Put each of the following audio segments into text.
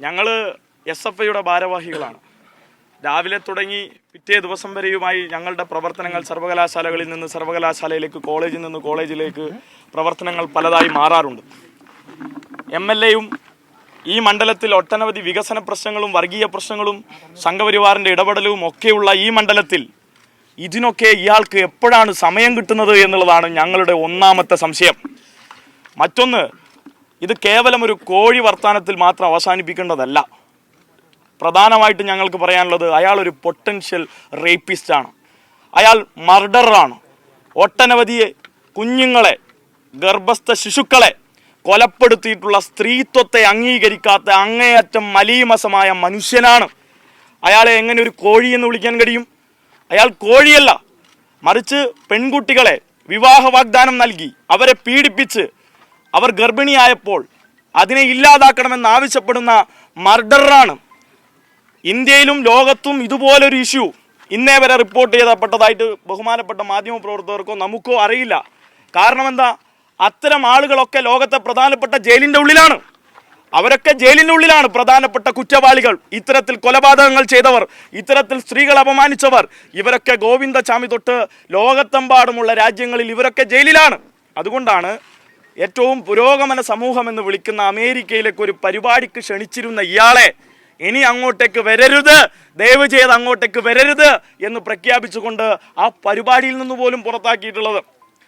ഞങ്ങൾ S F ഐയുടെ ഭാരവാഹികളാണ്. രാവിലെ തുടങ്ങി പിറ്റേ ദിവസം വരെയുമായി ഞങ്ങളുടെ പ്രവർത്തനങ്ങൾ സർവകലാശാലകളിൽ നിന്ന് സർവകലാശാലയിലേക്ക് കോളേജിൽ നിന്ന് കോളേജിലേക്ക് പ്രവർത്തനങ്ങൾ പലതായി മാറാറുണ്ട്. എം എൽ എയും ഈ മണ്ഡലത്തിൽ ഒട്ടനവധി വികസന പ്രശ്നങ്ങളും വർഗീയ പ്രശ്നങ്ങളും സംഘപരിവാറിന്റെ ഇടപെടലും ഒക്കെയുള്ള ഈ മണ്ഡലത്തിൽ ഇതിനൊക്കെ ഇയാൾക്ക് എപ്പോഴാണ് സമയം കിട്ടുന്നത് എന്നുള്ളതാണ് ഞങ്ങളുടെ ഒന്നാമത്തെ സംശയം. മറ്റൊന്ന് ഇത് കേവലം ഒരു കോഴി വർത്തമാനത്തിൽ മാത്രം അവസാനിപ്പിക്കേണ്ടതല്ല. പ്രധാനമായിട്ട് ഞങ്ങൾക്ക് പറയാനുള്ളത് അയാൾ ഒരു പൊട്ടൻഷ്യൽ റേപ്പിസ്റ്റ് ആണ്. അയാൾ മർഡറാണ് ഒട്ടനവധി കുഞ്ഞുങ്ങളെ ഗർഭസ്ഥ ശിശുക്കളെ കൊലപ്പെടുത്തിയിട്ടുള്ള സ്ത്രീത്വത്തെ അംഗീകരിക്കാത്ത അങ്ങേയറ്റം മലീമസമായ മനുഷ്യനാണ്. അയാളെ എങ്ങനെ ഒരു കോഴി എന്ന് വിളിക്കാൻ കഴിയും? അയാൾ കോഴിയല്ല. മറിച്ച് പെൺകുട്ടികളെ വിവാഹ വാഗ്ദാനം നൽകി. അവരെ പീഡിപ്പിച്ച് അവർ ഗർഭിണിയായപ്പോൾ അതിനെ ഇല്ലാതാക്കണമെന്ന് ആവശ്യപ്പെടുന്ന മർഡറാണ്. ഇന്ത്യയിലും ലോകത്തും ഇതുപോലൊരു ഇഷ്യൂ. ഇന്നേ വരെ റിപ്പോർട്ട് ചെയ്തപ്പെട്ടതായിട്ട് ബഹുമാനപ്പെട്ട മാധ്യമ പ്രവർത്തകർക്കോ നമുക്കോ അറിയില്ല. കാരണം എന്താ അത്തരം ആളുകളൊക്കെ ലോകത്തെ പ്രധാനപ്പെട്ട ജയിലിന്റെ ഉള്ളിലാണ്. അവരൊക്കെ ജയിലിന്റെ ഉള്ളിലാണ് പ്രധാനപ്പെട്ട കുറ്റവാളികൾ. ഇത്തരത്തിൽ കൊലപാതകങ്ങൾ ചെയ്തവർ ഇത്തരത്തിൽ സ്ത്രീകൾ അപമാനിച്ചവർ ഇവരൊക്കെ ഗോവിന്ദചാമി തൊട്ട് ലോകത്തെമ്പാടുമുള്ള രാജ്യങ്ങളിൽ ഇവരൊക്കെ ജയിലിലാണ്. അതുകൊണ്ടാണ് ഏറ്റവും പുരോഗമന സമൂഹം എന്ന് വിളിക്കുന്ന അമേരിക്കയിലേക്ക് ഒരു പരിപാടിക്ക് ക്ഷണിച്ചിരുന്ന ഇയാളെ ഇനി അങ്ങോട്ടേക്ക് വരരുത് ദയവ് ചെയ്ത് അങ്ങോട്ടേക്ക് വരരുത് എന്ന് പ്രഖ്യാപിച്ചുകൊണ്ട് ആ പരിപാടിയിൽ നിന്ന് പോലും പുറത്താക്കിയിട്ടുള്ളത്.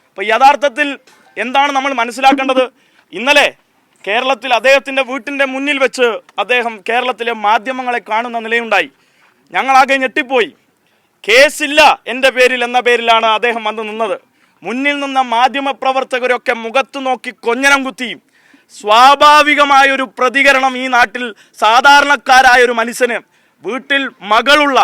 അപ്പോൾ യഥാർത്ഥത്തിൽ എന്താണ് നമ്മൾ മനസ്സിലാക്കേണ്ടത്? ഇന്നലെ കേരളത്തിൽ അദ്ദേഹത്തിന്റെ വീട്ടിന്റെ മുന്നിൽ വെച്ച് അദ്ദേഹം കേരളത്തിലെ മാധ്യമങ്ങളെ കാണുന്ന നിലയുണ്ടായി. ഞങ്ങളാകെ ഞെട്ടിപ്പോയി. കേസില്ല എന്റെ പേരിൽ എന്ന പേരിലാണ് അദ്ദേഹം വന്ന് നിന്നത്. മുന്നിൽ നിന്ന മാധ്യമപ്രവർത്തകരൊക്കെ മുഖത്ത് നോക്കി കൊഞ്ഞനം കുത്തിയും സ്വാഭാവികമായൊരു പ്രതികരണം ഈ നാട്ടിൽ സാധാരണക്കാരായ ഒരു മനുഷ്യന്. വീട്ടിൽ മകളുള്ള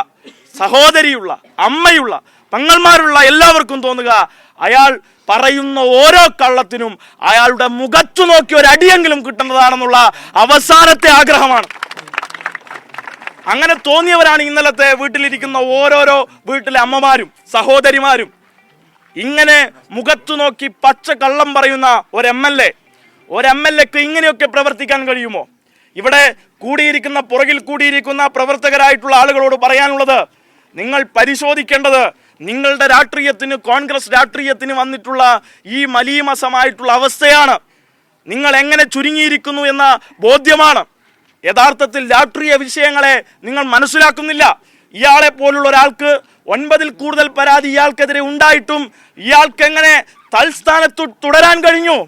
സഹോദരിയുള്ള അമ്മയുള്ള പങ്ങന്മാരുള്ള എല്ലാവർക്കും തോന്നുക അയാൾ പറയുന്ന ഓരോ കള്ളത്തിനും അയാളുടെ മുഖത്തു നോക്കി ഒരു അടിയെങ്കിലും കിട്ടുന്നതാണെന്നുള്ള അവസാനത്തെ ആഗ്രഹമാണ്. അങ്ങനെ തോന്നിയവരാണ് ഇന്നലത്തെ വീട്ടിലിരിക്കുന്ന ഓരോരോ വീട്ടിലെ അമ്മമാരും സഹോദരിമാരും. ഇങ്ങനെ മുഖത്തു നോക്കി പച്ച കള്ളം പറയുന്ന ഒരു എം എൽ എ. ഒരു എം എൽ എക്ക് ഇങ്ങനെയൊക്കെ പ്രവർത്തിക്കാൻ കഴിയുമോ? ഇവിടെ കൂടിയിരിക്കുന്ന പുറകിൽ കൂടിയിരിക്കുന്ന പ്രവർത്തകരായിട്ടുള്ള ആളുകളോട് പറയാനുള്ളത് നിങ്ങൾ പരിശോധിക്കേണ്ടത് നിങ്ങളുടെ രാഷ്ട്രീയത്തിന് കോൺഗ്രസ് രാഷ്ട്രീയത്തിന് വന്നിട്ടുള്ള ഈ മലീമസമായിട്ടുള്ള അവസ്ഥയാണ്. നിങ്ങൾ എങ്ങനെ ചുരുങ്ങിയിരിക്കുന്നു എന്ന ബോധ്യമാണ്. യഥാർത്ഥത്തിൽ രാഷ്ട്രീയ വിഷയങ്ങളെ നിങ്ങൾ മനസ്സിലാക്കുന്നില്ല. ഇയാളെ പോലുള്ള ഒരാൾക്ക് ഒൻപതിൽ കൂടുതൽ പരാതി ഇയാൾക്കെതിരെ ഉണ്ടായിട്ടും ഇയാൾക്ക് എങ്ങനെ തൽസ്ഥാനത്ത് തുടരാൻ കഴിഞ്ഞു?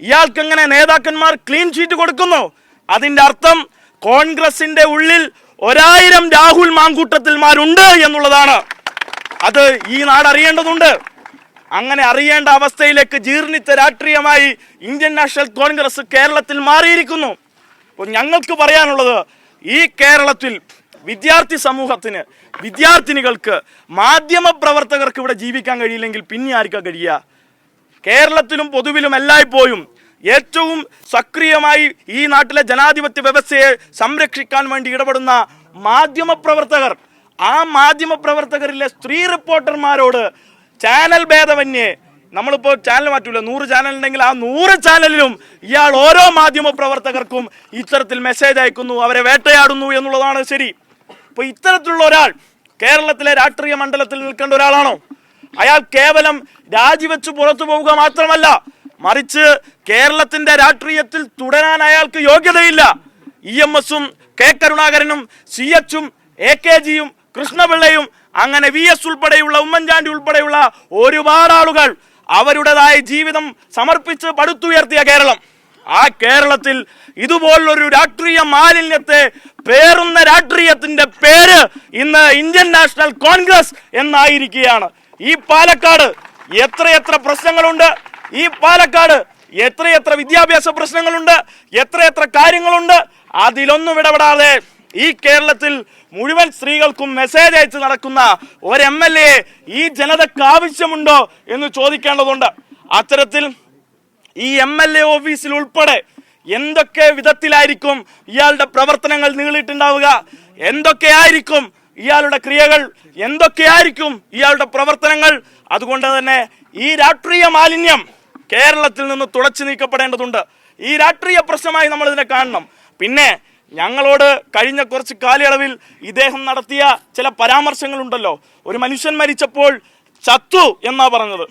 ഇയാൾക്ക് എങ്ങനെ നേതാക്കന്മാർ ക്ലീൻ ഷീറ്റ് കൊടുക്കുന്നു? അതിന്റെ അർത്ഥം കോൺഗ്രസിന്റെ ഉള്ളിൽ ഒരായിരം രാഹുൽ മാങ്കൂട്ടത്തിൽമാരുണ്ട് എന്നുള്ളതാണ്. അത് ഈ നാട് അറിയേണ്ടതുണ്ട്. അങ്ങനെ അറിയേണ്ട അവസ്ഥയിലേക്ക് ജീർണിച്ച രാഷ്ട്രീയമായി ഇന്ത്യൻ നാഷണൽ കോൺഗ്രസ് കേരളത്തിൽ മാറിയിരിക്കുന്നു. ഞങ്ങൾക്ക് പറയാനുള്ളത് ഈ കേരളത്തിൽ വിദ്യാർത്ഥി സമൂഹത്തിന് വിദ്യാർത്ഥിനികൾക്ക് മാധ്യമ പ്രവർത്തകർക്ക് ഇവിടെ ജീവിക്കാൻ കഴിയില്ലെങ്കിൽ പിന്നെ ആർക്കാ കഴിയുക? കേരളത്തിലും പൊതുവിലും എല്ലായ്പ്പോഴും ഏറ്റവും സക്രിയമായി ഈ നാട്ടിലെ ജനാധിപത്യ വ്യവസ്ഥയെ സംരക്ഷിക്കാൻ വേണ്ടി ഇടപെടുന്ന മാധ്യമ പ്രവർത്തകർ ആ മാധ്യമ പ്രവർത്തകരിലെ സ്ത്രീ റിപ്പോർട്ടർമാരോട് ചാനൽ ഭേദമന്യേ നമ്മളിപ്പോൾ ചാനൽ മാറ്റൂല നൂറ് ചാനൽ ഉണ്ടെങ്കിൽ ആ നൂറ് ചാനലിലും ഇയാൾ ഓരോ മാധ്യമ പ്രവർത്തകർക്കും ഇത്തരത്തിൽ മെസ്സേജ് അയക്കുന്നു അവരെ വേട്ടയാടുന്നു എന്നുള്ളതാണ് ശരി. അപ്പോൾ ഇത്തരത്തിലുള്ള ഒരാൾ കേരളത്തിലെ രാഷ്ട്രീയ മണ്ഡലത്തിൽ നിൽക്കേണ്ട ഒരാളാണോ? അയാൾ കേവലം രാജിവെച്ച് പുറത്തു പോവുക മാത്രമല്ല മറിച്ച് കേരളത്തിന്റെ രാഷ്ട്രീയത്തിൽ തുടരാൻ അയാൾക്ക് യോഗ്യതയില്ല. ഇ എം എസും കെ കരുണാകരനും സി എച്ചും എ കെ ജിയും കൃഷ്ണപിള്ളയും അങ്ങനെ വി എസ് ഉൾപ്പെടെയുള്ള ഉമ്മൻചാണ്ടി ഉൾപ്പെടെയുള്ള ഒരുപാട് ആളുകൾ അവരുടേതായ ജീവിതം സമർപ്പിച്ച് പടുത്തുയർത്തിയ കേരളം. ആ കേരളത്തിൽ ഇതുപോലൊരു രാഷ്ട്രീയ മാലിന്യത്തെ പേറുന്ന രാഷ്ട്രീയത്തിന്റെ പേര് ഇന്ന് ഇന്ത്യൻ നാഷണൽ കോൺഗ്രസ് എന്നായിരിക്കുകയാണ്. ഈ പാലക്കാട് എത്രയെത്ര പ്രശ്നങ്ങളുണ്ട്? ഈ പാലക്കാട് എത്രയെത്ര വിദ്യാഭ്യാസ പ്രശ്നങ്ങളുണ്ട്? എത്രയെത്ര കാര്യങ്ങളുണ്ട്? അതിലൊന്നും ഇടപെടാതെ ഈ കേരളത്തിൽ മുഴുവൻ സ്ത്രീകൾക്കും മെസ്സേജ് അയച്ച് നടക്കുന്ന ഒരു എം എൽ എ ഈ ജനതക്ക് ആവശ്യമുണ്ടോ എന്ന് ചോദിക്കേണ്ടതുണ്ട്. അത്തരത്തിൽ ഈ എം എൽ എ ഓഫീസിൽ ഉൾപ്പെടെ എന്തൊക്കെ വിധത്തിലായിരിക്കും ഇയാളുടെ പ്രവർത്തനങ്ങൾ നീളിയിട്ടുണ്ടാവുക? എന്തൊക്കെയായിരിക്കും ഇയാളുടെ ക്രിയകൾ? എന്തൊക്കെയായിരിക്കും ഇയാളുടെ പ്രവർത്തനങ്ങൾ? അതുകൊണ്ട് തന്നെ ഈ രാഷ്ട്രീയ മാലിന്യം കേരളത്തിൽ നിന്ന് തുടച്ചു നീക്കപ്പെടേണ്ടതുണ്ട്. ഈ രാഷ്ട്രീയ പ്രശ്നമായി നമ്മൾ ഇതിനെ കാണണം. പിന്നെ ഞങ്ങളോട് കഴിഞ്ഞ കുറച്ച് കാലയളവിൽ ഇദ്ദേഹം നടത്തിയ ചില പരാമർശങ്ങളുണ്ടല്ലോ. ഒരു മനുഷ്യൻ മരിച്ചപ്പോൾ ചത്തു എന്നാ പറഞ്ഞത്.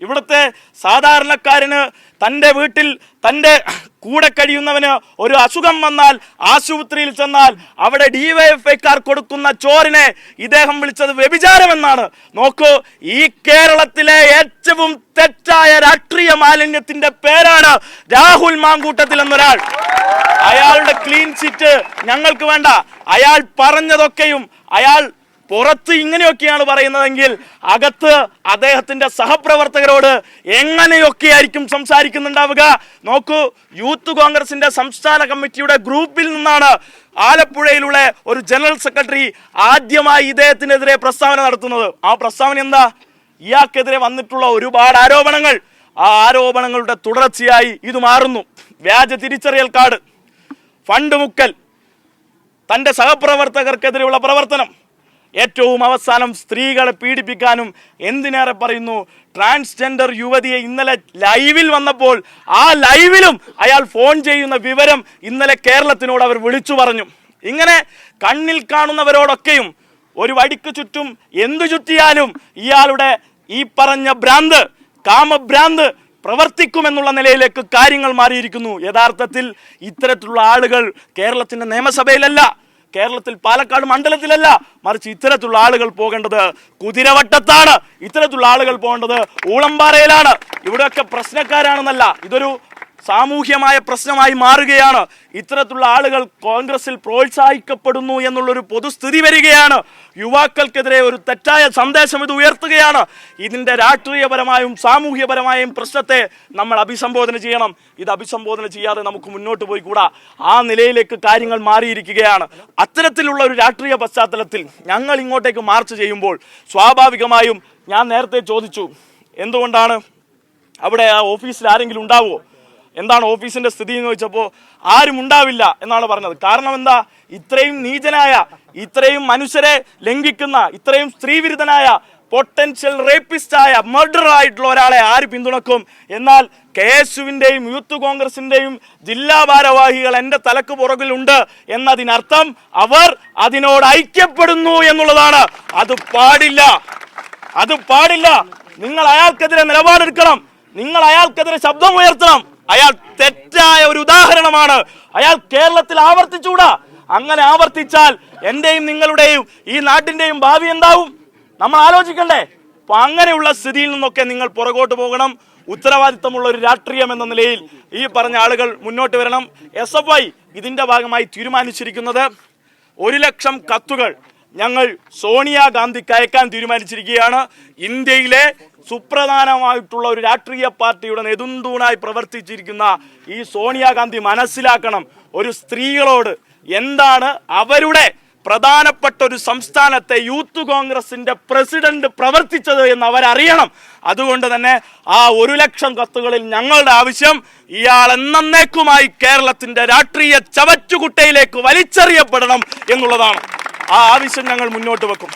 ഇവിടുത്തെ സാധാരണക്കാരന് തന്റെ വീട്ടിൽ തന്റെ കൂടെ കഴിയുന്നവന് ഒരു അസുഖം വന്നാൽ ആശുപത്രിയിൽ ചെന്നാൽ അവിടെ ഡിവൈഎഫ്ഐക്കാർ കൊടുക്കുന്ന ചോറിനെ ഇദ്ദേഹം വിളിച്ചത് വ്യഭിചാരമെന്നാണ്. നോക്കൂ ഈ കേരളത്തിലെ ഏറ്റവും തെറ്റായ രാഷ്ട്രീയ മാലിന്യത്തിന്റെ പേരാണ് രാഹുൽ മാങ്കൂട്ടത്തിൽ എന്നൊരാൾ. അയാളുടെ ക്ലീൻ ചിറ്റ് ഞങ്ങൾക്ക് വേണ്ട. അയാൾ പറഞ്ഞതൊക്കെയും അയാൾ പുറത്ത് ഇങ്ങനെയൊക്കെയാണ് പറയുന്നതെങ്കിൽ അകത്ത് അദ്ദേഹത്തിന്റെ സഹപ്രവർത്തകരോട് എങ്ങനെയൊക്കെയായിരിക്കും സംസാരിക്കുന്നുണ്ടാവുക? നോക്കൂ യൂത്ത് കോൺഗ്രസിന്റെ സംസ്ഥാന കമ്മിറ്റിയുടെ ഗ്രൂപ്പിൽ നിന്നാണ് ആലപ്പുഴയിലുള്ള ഒരു ജനറൽ സെക്രട്ടറി ആദ്യമായി ഇദ്ദേഹത്തിനെതിരെ പ്രസ്താവന നടത്തുന്നത്. ആ പ്രസ്താവന എന്താ? ഇയാൾക്കെതിരെ വന്നിട്ടുള്ള ഒരുപാട് ആരോപണങ്ങൾ. ആ ആരോപണങ്ങളുടെ തുടർച്ചയായി ഇത് മാറുന്നു. വ്യാജ തിരിച്ചറിയൽ കാർഡ് ഫണ്ട് മുക്കൽ തന്റെ സഹപ്രവർത്തകർക്കെതിരെയുള്ള പ്രവർത്തനം. ഏറ്റവും അവസാനം സ്ത്രീകളെ പീഡിപ്പിക്കാനും എന്തിനേറെ പറയുന്നു? ട്രാൻസ്ജെൻഡർ യുവതിയെ ഇന്നലെ ലൈവിൽ വന്നപ്പോൾ ആ ലൈവിലും അയാൾ ഫോൺ ചെയ്യുന്ന വിവരം ഇന്നലെ കേരളത്തിനോട് അവർ വിളിച്ചു പറഞ്ഞു. ഇങ്ങനെ കണ്ണിൽ കാണുന്നവരോടൊക്കെയും ഒരു വടിക്ക് ചുറ്റും എന്തു ചുറ്റിയാലും ഇയാളുടെ ഈ പറഞ്ഞ ഭ്രാന്ത് കാമഭ്രാന്ത് പ്രവർത്തിക്കുമെന്നുള്ള നിലയിലേക്ക് കാര്യങ്ങൾ മാറിയിരിക്കുന്നു. യഥാർത്ഥത്തിൽ ഇത്തരത്തിലുള്ള ആളുകൾ കേരളത്തിന്റെ നിയമസഭയിലല്ല കേരളത്തിൽ പാലക്കാട് മണ്ഡലത്തിലല്ല മറിച്ച് ഇത്തരത്തിലുള്ള ആളുകൾ പോകേണ്ടത് കുതിരവട്ടത്താണ്. ഇത്തരത്തിലുള്ള ആളുകൾ പോകേണ്ടത് ഊളംപാറയിലാണ് ഇവിടെയൊക്കെ പ്രശ്നക്കാരാണെന്നല്ല ഇതൊരു സാമൂഹ്യമായ പ്രശ്നമായി മാറുകയാണ്. ഇത്തരത്തിലുള്ള ആളുകൾ കോൺഗ്രസിൽ പ്രോത്സാഹിക്കപ്പെടുന്നു എന്നുള്ളൊരു പൊതുസ്ഥിതി വരികയാണ്. യുവാക്കൾക്കെതിരെ ഒരു തെറ്റായ സന്ദേശം ഇത് ഉയർത്തുകയാണ്. ഇതിന്റെ രാഷ്ട്രീയപരമായും സാമൂഹ്യപരമായും പ്രശ്നത്തെ നമ്മൾ അഭിസംബോധന ചെയ്യണം. ഇത് അഭിസംബോധന ചെയ്യാതെ നമുക്ക് മുന്നോട്ട് പോയി കൂടാ. ആ നിലയിലേക്ക് കാര്യങ്ങൾ മാറിയിരിക്കുകയാണ്. അത്തരത്തിലുള്ള ഒരു രാഷ്ട്രീയ പശ്ചാത്തലത്തിൽ ഞങ്ങൾ ഇങ്ങോട്ടേക്ക് മാർച്ച് ചെയ്യുമ്പോൾ സ്വാഭാവികമായും ഞാൻ നേരത്തെ ചോദിച്ചു എന്തുകൊണ്ടാണ് അവിടെ ആ ഓഫീസിൽ ആരെങ്കിലും ഉണ്ടാവുമോ എന്താണ് ഓഫീസിന്റെ സ്ഥിതി എന്ന് ചോദിച്ചപ്പോൾ ആരും ഉണ്ടാവില്ല എന്നാണ് പറഞ്ഞത്. കാരണം എന്താ? ഇത്രയും നീചനായ ഇത്രയും മനുഷ്യരെ ലംഘിക്കുന്ന ഇത്രയും സ്ത്രീവിരുദ്ധനായ പൊട്ടൻഷ്യൽ റേപ്പിസ്റ്റായ മർഡർ ആയിട്ടുള്ള ഒരാളെ ആര് പിന്തുണക്കും? എന്നാൽ കെ എസ് യുവിന്റെയും യൂത്ത് കോൺഗ്രസിന്റെയും ജില്ലാ ഭാരവാഹികൾ എന്റെ തലക്ക് പുറകിലുണ്ട് എന്നതിനർത്ഥം അവർ അതിനോട് ഐക്യപ്പെടുന്നു എന്നുള്ളതാണ്. അത് പാടില്ല. അത് പാടില്ല. നിങ്ങൾ അയാൾക്കെതിരെ നിലപാടെടുക്കണം. നിങ്ങൾ അയാൾക്കെതിരെ ശബ്ദം ഉയർത്തണം അയാൾ തെറ്റായ ഒരു ഉദാഹരണമാണ്. അയാൾ കേരളത്തിൽ ആവർത്തിച്ചൂടാ അങ്ങനെ ആവർത്തിച്ചാൽ എന്റെയും നിങ്ങളുടെയും ഈ നാട്ടിന്റെയും ഭാവി എന്താവും? നമ്മൾ ആലോചിക്കണ്ടേ? അപ്പൊ അങ്ങനെയുള്ള സ്ഥിതിയിൽ നിന്നൊക്കെ നിങ്ങൾ പുറകോട്ട് പോകണം. ഉത്തരവാദിത്തമുള്ള ഒരു രാഷ്ട്രീയം എന്ന നിലയിൽ ഈ പറഞ്ഞ ആളുകൾ മുന്നോട്ട് വരണം. എസ് എഫ് ഐ ഇതിന്റെ ഭാഗമായി തീരുമാനിച്ചിരിക്കുന്നത് ഒരു ലക്ഷം കത്തുകൾ ഞങ്ങൾ സോണിയാഗാന്ധിക്ക് അയക്കാൻ തീരുമാനിച്ചിരിക്കുകയാണ്. ഇന്ത്യയിലെ സുപ്രധാനമായിട്ടുള്ള ഒരു രാഷ്ട്രീയ പാർട്ടിയുടെ നെടുന്തൂണായി പ്രവർത്തിച്ചിരിക്കുന്ന ഈ സോണിയാഗാന്ധി മനസ്സിലാക്കണം ഒരു സ്ത്രീകളോട് എന്താണ് അവരുടെ പ്രധാനപ്പെട്ട ഒരു സംസ്ഥാനത്തെ യൂത്ത് കോൺഗ്രസിന്റെ പ്രസിഡന്റ് പ്രവർത്തിച്ചത് എന്ന് അവരറിയണം. അതുകൊണ്ട് തന്നെ ആ ഒരു ലക്ഷം കത്തുകളിൽ ഞങ്ങളുടെ ആവശ്യം ഇയാൾ എന്നേക്കുമായി കേരളത്തിന്റെ രാഷ്ട്രീയ ചവറ്റുകുട്ടയിലേക്ക് വലിച്ചെറിയപ്പെടണം എന്നുള്ളതാണ്. ആ ആവശ്യം ഞങ്ങൾ മുന്നോട്ട് വെക്കും.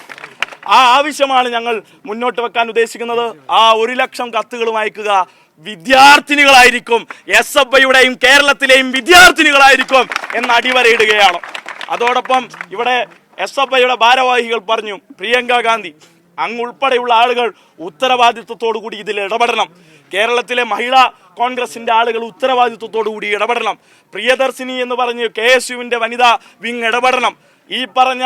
ആ ആവശ്യമാണ് ഞങ്ങൾ മുന്നോട്ട് വെക്കാൻ ഉദ്ദേശിക്കുന്നത്. ആ ഒരു ലക്ഷം കത്തുകളും അയക്കുക വിദ്യാർത്ഥിനികളായിരിക്കും. എസ് എഫ് ഐയുടെയും കേരളത്തിലെയും വിദ്യാർത്ഥിനികളായിരിക്കും എന്ന് അടിവരയിടുകയാണ്. അതോടൊപ്പം ഇവിടെ എസ് എഫ് ഐയുടെ ഭാരവാഹികൾ പറഞ്ഞു പ്രിയങ്ക ഗാന്ധി അങ്ങ് ഉൾപ്പെടെയുള്ള ആളുകൾ ഉത്തരവാദിത്വത്തോടു കൂടി ഇതിൽ ഇടപെടണം. കേരളത്തിലെ മഹിളാ കോൺഗ്രസിന്റെ ആളുകൾ ഉത്തരവാദിത്വത്തോടു കൂടി ഇടപെടണം. പ്രിയദർശിനി എന്ന് പറഞ്ഞ് കെ എസ് യുവിന്റെ വനിതാ വിങ് ഇടപെടണം. ഈ പറഞ്ഞ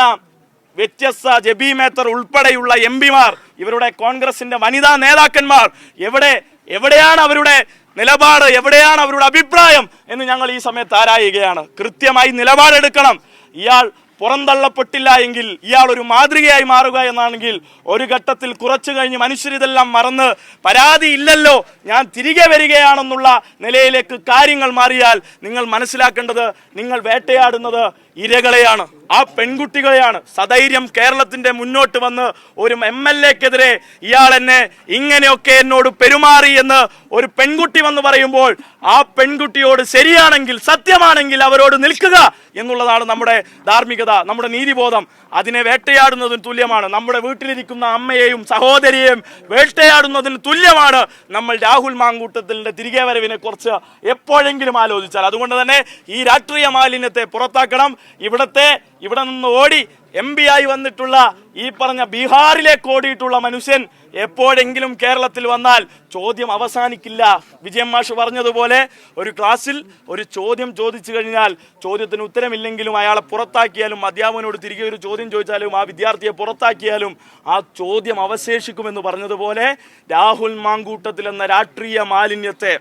വ്യത്യസ്ത ജബി മേത്തർ ഉൾപ്പെടെയുള്ള എം പിമാർ ഇവരുടെ കോൺഗ്രസിന്റെ വനിതാ നേതാക്കന്മാർ എവിടെ എവിടെയാണ് അവരുടെ നിലപാട് എവിടെയാണ് അവരുടെ അഭിപ്രായം എന്ന് ഞങ്ങൾ ഈ സമയത്ത് ആരായുകയാണ്. കൃത്യമായി നിലപാടെടുക്കണം. ഇയാൾ പുറന്തള്ളപ്പെട്ടില്ല എങ്കിൽ ഇയാൾ ഒരു മാതൃകയായി മാറുക എന്നാണെങ്കിൽ ഒരു ഘട്ടത്തിൽ കുറച്ചു കഴിഞ്ഞ് മനുഷ്യരിതെല്ലാം മറന്ന് പരാതി ഇല്ലല്ലോ ഞാൻ തിരികെ വരികയാണെന്നുള്ള നിലയിലേക്ക് കാര്യങ്ങൾ മാറിയാൽ നിങ്ങൾ മനസ്സിലാക്കേണ്ടത് നിങ്ങൾ വേട്ടയാടുന്നത് ഇരകളെയാണ്. ആ പെൺകുട്ടികളെയാണ് സധൈര്യം കേരളത്തിന്റെ മുന്നോട്ട് വന്ന് ഒരു എം എൽ എക്കെതിരെ ഇയാൾ എന്നെ ഇങ്ങനെയൊക്കെ എന്നോട് പെരുമാറി എന്ന് ഒരു പെൺകുട്ടി വന്ന് പറയുമ്പോൾ ആ പെൺകുട്ടിയോട് ശരിയാണെങ്കിൽ സത്യമാണെങ്കിൽ അവരോട് നിൽക്കുക എന്നുള്ളതാണ് നമ്മുടെ ധാർമ്മികത നമ്മുടെ നീതിബോധം. അതിനെ വേട്ടയാടുന്നതിന് തുല്യമാണ്. നമ്മുടെ വീട്ടിലിരിക്കുന്ന അമ്മയെയും സഹോദരിയെയും വേട്ടയാടുന്നതിന് തുല്യമാണ് നമ്മൾ രാഹുൽ മാങ്കൂട്ടത്തിന്റെ തിരികെ വരവിനെ കുറിച്ച് എപ്പോഴെങ്കിലും ആലോചിച്ചാൽ. അതുകൊണ്ട് തന്നെ ഈ രാഷ്ട്രീയ മാലിന്യത്തെ പുറത്താക്കണം. ഇവിടത്തെ ഇവിടെ നിന്ന് ഓടി എം പി ആയി വന്നിട്ടുള്ള ഈ പറഞ്ഞ ബീഹാറിലേക്ക് ഓടിയിട്ടുള്ള മനുഷ്യൻ എപ്പോഴെങ്കിലും കേരളത്തിൽ വന്നാൽ ചോദ്യം അവസാനിക്കില്ല. വിജയൻ മാഷ് പറഞ്ഞതുപോലെ ഒരു ക്ലാസ്സിൽ ഒരു ചോദ്യം ചോദിച്ചു കഴിഞ്ഞാൽ ചോദ്യത്തിന് ഉത്തരമില്ലെങ്കിലും അയാളെ പുറത്താക്കിയാലും അധ്യാപകനോട് തിരികെ ഒരു ചോദ്യം ചോദിച്ചാലും ആ വിദ്യാർത്ഥിയെ പുറത്താക്കിയാലും ആ ചോദ്യം അവശേഷിക്കുമെന്ന് പറഞ്ഞതുപോലെ രാഹുൽ മാങ്കൂട്ടത്തിൽ എന്ന രാഷ്ട്രീയ മാലിന്യത്തെ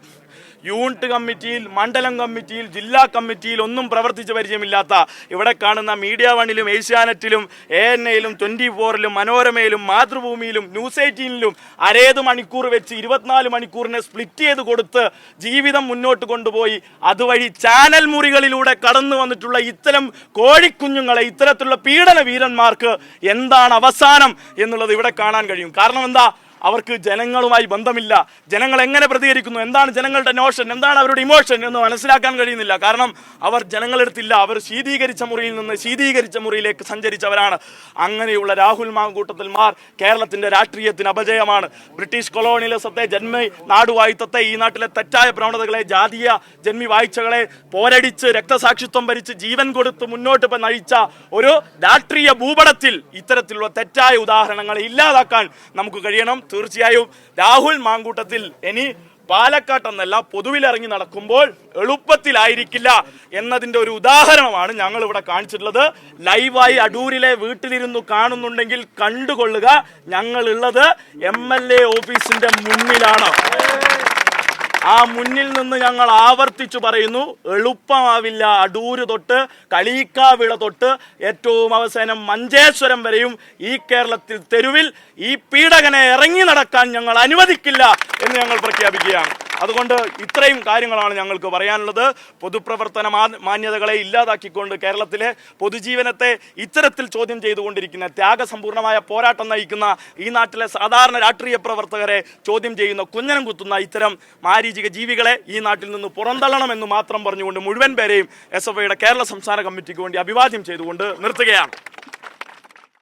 യൂണിറ്റ് കമ്മിറ്റിയിൽ മണ്ഡലം കമ്മിറ്റിയിൽ ജില്ലാ കമ്മിറ്റിയിൽ ഒന്നും പ്രവർത്തിച്ച് പരിചയമില്ലാത്ത ഇവിടെ കാണുന്ന മീഡിയ വണിലും ഏഷ്യാനെറ്റിലും എ എൻ എയിലും ട്വന്റി ഫോറിലും മനോരമയിലും മാതൃഭൂമിയിലും ന്യൂസ് എയ്റ്റീനിലും അരേത് മണിക്കൂർ വെച്ച് ഇരുപത്തിനാല് മണിക്കൂറിനെ സ്പ്ലിറ്റ് ചെയ്ത് കൊടുത്ത് ജീവിതം മുന്നോട്ട് കൊണ്ടുപോയി. അതുവഴി ചാനൽ മുറികളിലൂടെ കടന്നു വന്നിട്ടുള്ള ഇത്തരം കോഴിക്കുഞ്ഞുങ്ങളെ ഇത്തരത്തിലുള്ള പീഡന വീരന്മാർക്ക് എന്താണ് അവസാനം എന്നുള്ളത് ഇവിടെ കാണാൻ കഴിയും. കാരണം എന്താ? അവർക്ക് ജനങ്ങളുമായി ബന്ധമില്ല. ജനങ്ങൾ എങ്ങനെ പ്രതികരിക്കുന്നു? എന്താണ് ജനങ്ങളുടെ നോഷൻ എന്താണ് അവരുടെ ഇമോഷൻ എന്ന് മനസ്സിലാക്കാൻ കഴിയുന്നില്ല. കാരണം അവർ ജനങ്ങളെടുത്തില്ല അവർ ശീതീകരിച്ച മുറിയിൽ നിന്ന് ശീതീകരിച്ച മുറിയിലേക്ക് സഞ്ചരിച്ചവരാണ്. അങ്ങനെയുള്ള രാഹുൽ മാങ്കൂട്ടത്തിൽമാർ കേരളത്തിന്റെ രാഷ്ട്രീയത്തിന് അപജയമാണ്. ബ്രിട്ടീഷ് കൊളോണിയലിസത്തെ ജന്മ നാടുവായുത്തത്തെ ഈ നാട്ടിലെ തെറ്റായ പ്രവണതകളെ ജാതീയ ജന്മി വായിച്ചകളെ പോരടിച്ച് രക്തസാക്ഷിത്വം ഭരിച്ച് ജീവൻ കൊടുത്ത് മുന്നോട്ട് നയിച്ച ഒരു രാഷ്ട്രീയ ഭൂപടത്തിൽ ഇത്തരത്തിലുള്ള തെറ്റായ ഉദാഹരണങ്ങളെ ഇല്ലാതാക്കാൻ നമുക്ക് കഴിയണം. തീർച്ചയായും രാഹുൽ മാങ്കൂട്ടത്തിൽ ഇനി പാലക്കാട്ട് എന്നല്ല പൊതുവിൽ ഇറങ്ങി നടക്കുമ്പോൾ എളുപ്പത്തിലായിരിക്കില്ല എന്നതിന്റെ ഒരു ഉദാഹരണമാണ് ഞങ്ങൾ ഇവിടെ കാണിച്ചിട്ടുള്ളത്. ലൈവായി അടൂരിലെ വീട്ടിലിരുന്നു കാണുന്നുണ്ടെങ്കിൽ കണ്ടുകൊള്ളുക ഞങ്ങളുള്ളത് എം എൽ എ ഓഫീസിന്റെ മുന്നിലാണ്. ആ മുന്നിൽ നിന്ന് ഞങ്ങൾ ആവർത്തിച്ചു പറയുന്നു എളുപ്പമാവില്ല അടൂര് തൊട്ട് കളീക്കാവിള തൊട്ട് ഏറ്റവും അവസാനം മഞ്ചേശ്വരം വരെയും ഈ കേരളത്തിൽ തെരുവിൽ ഈ പീഡകനെ ഇറങ്ങി നടക്കാൻ ഞങ്ങൾ അനുവദിക്കില്ല എന്ന് ഞങ്ങൾ പ്രഖ്യാപിക്കുകയാണ്. അതുകൊണ്ട് ഇത്രയും കാര്യങ്ങളാണ് ഞങ്ങൾക്ക് പറയാനുള്ളത്. പൊതുപ്രവർത്തന മാന്യതകളെ ഇല്ലാതാക്കിക്കൊണ്ട് കേരളത്തിലെ പൊതുജീവനത്തെ ഇത്തരത്തിൽ ചോദ്യം ചെയ്തുകൊണ്ടിരിക്കുന്ന ത്യാഗസമ്പൂർണമായ പോരാട്ടം നയിക്കുന്ന ഈ നാട്ടിലെ സാധാരണ രാഷ്ട്രീയ പ്രവർത്തകരെ ചോദ്യം ചെയ്യുന്ന കുഞ്ഞനം കുത്തുന്ന ഇത്തരം മാരീചിക ജീവികളെ ഈ നാട്ടിൽ നിന്ന് പുറന്തള്ളണമെന്ന് മാത്രം പറഞ്ഞുകൊണ്ട് മുഴുവൻ പേരെയും എസ് കേരള സംസ്ഥാന കമ്മിറ്റിക്ക് വേണ്ടി അഭിവാദ്യം ചെയ്തുകൊണ്ട് നിർത്തുകയാണ്.